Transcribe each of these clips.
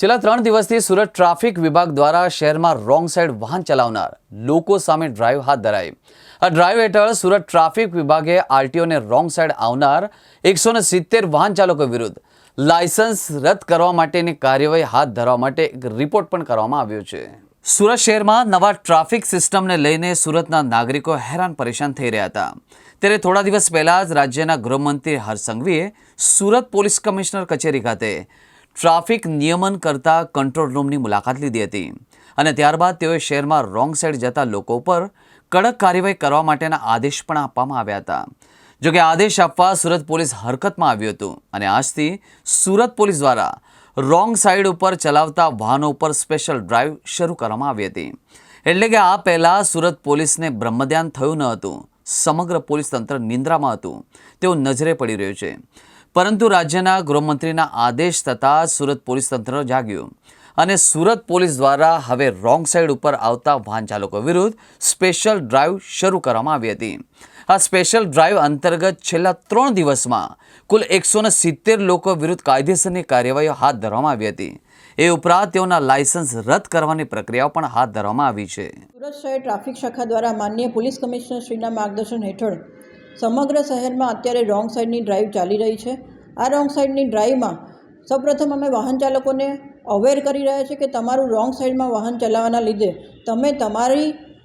છેલ્લા ત્રણ દિવસથી સુરત ટ્રાફિક વિભાગ દ્વારા શહેરમાં રોંગ સાઈડ વાહન ચલાવનાર લોકો સામે ડ્રાઈવ હાથ ધરાઈ. આ ડ્રાઈવ હેઠળ સુરત ટ્રાફિક વિભાગે આરટીઓને રોંગ સાઈડ આવનાર એકસો વાહન ચાલકો વિરુદ્ધ લાયસન્સ રદ કરવા માટેની કાર્યવાહી હાથ ધરવા માટે એક રિપોર્ટ પણ કરવામાં આવ્યો છે. સુરત શહેરમાં નવા ટ્રાફિક સિસ્ટમને લઈને સુરતના નાગરિકો હેરાન પરેશાન થઈ રહ્યા હતા. ત્યારે થોડા દિવસ પહેલા જ રાજ્યના ગૃહમંત્રી હરસંઘવીએ સંઘવીએ સુરત પોલીસ કમિશનર કચેરી ખાતે ટ્રાફિક નિયમન કરતા કંટ્રોલ રૂમની મુલાકાત લીધી હતી. અને ત્યારબાદ તેઓએ શહેરમાં રોંગ સાઈડ જતા લોકો પર કડક કાર્યવાહી કરવા માટેના આદેશ પણ આપવામાં આવ્યા હતા. જોકે આદેશ આપવા સુરત પોલીસ હરકતમાં આવ્યું હતું અને આજથી સુરત પોલીસ દ્વારા રોંગ સાઈડ ઉપર ચલાવતા વાહનો ઉપર સ્પેશિયલ ડ્રાઈવ શરૂ કરવામાં આવી હતી. એટલે કે આ પહેલાં સુરત પોલીસને બ્રહ્મધ્યાન થયું ન હતું. સમગ્ર પોલીસ તંત્ર નિંદ્રામાં હતું. તેવું નજરે પડી રહ્યું છે. પરંતુ રાજ્યના ગૃહમંત્રીના આદેશ થતાં સુરત પોલીસ તંત્ર જાગ્યું. અને સુરત પોલીસ દ્વારા હવે રોંગ સાઈડ ઉપર આવતા વાહન ચાલકો વિરુદ્ધ સ્પેશિયલ ડ્રાઈવ શરૂ કરવામાં આવી હતી. આ સ્પેશિયલ ડ્રાઈવ અંતર્ગત છેલ્લા ત્રણ દિવસમાં કુલ એકસો સિત્તેર લોકો વિરુદ્ધ કાયદેસરની કાર્યવાહીઓ હાથ ધરવામાં આવી હતી. એ ઉપરાંત તેઓના લાયસન્સ રદ કરવાની પ્રક્રિયાઓ પણ હાથ ધરવામાં આવી છે. સુરત શહેર ટ્રાફિક શાખા દ્વારા માન્ય પોલીસ કમિશનર માર્ગદર્શન હેઠળ સમગ્ર શહેરમાં અત્યારે રોંગ સાઈડની ડ્રાઈવ ચાલી રહી છે. આ રોંગ સાઈડની ડ્રાઈવમાં સૌપ્રથમ અમે વાહન ચાલકોને અવેર કરી રહ્યા છીએ કે તમારું રોંગ સાઈડમાં વાહન ચલાવવાના લીધે તમે તમારી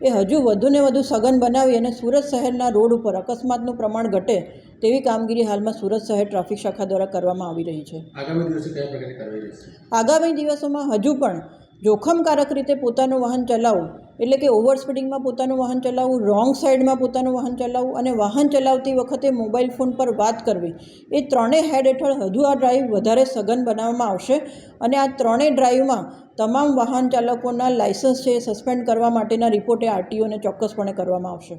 એ હજુ વધુને વધુ સઘન બનાવી અને સુરત શહેરના રોડ ઉપર અકસ્માતનું પ્રમાણ ઘટે તેવી કામગીરી હાલમાં સુરત શહેર ટ્રાફિક શાખા દ્વારા કરવામાં આવી રહી છે. આગામી દિવસોમાં હજુ પણ જોખમકારક રીતે પોતાનું વાહન ચલાવવું એટલે કે ઓવર સ્પીડિંગમાં પોતાનું વાહન ચલાવવું રોંગ સાઈડમાં પોતાનું વાહન ચલાવવું અને વાહન ચલાવતી વખતે મોબાઈલ ફોન પર વાત કરવી એ ત્રણેય હેડ હેઠળ હજુ આ ડ્રાઈવ વધારે સઘન બનાવવામાં આવશે અને આ ત્રણેય ડ્રાઈવમાં તમામ વાહન ચાલકોના લાયસન્સ છે એ સસ્પેન્ડ કરવા માટેના રિપોર્ટે આરટીઓને ચોક્કસપણે કરવામાં આવશે.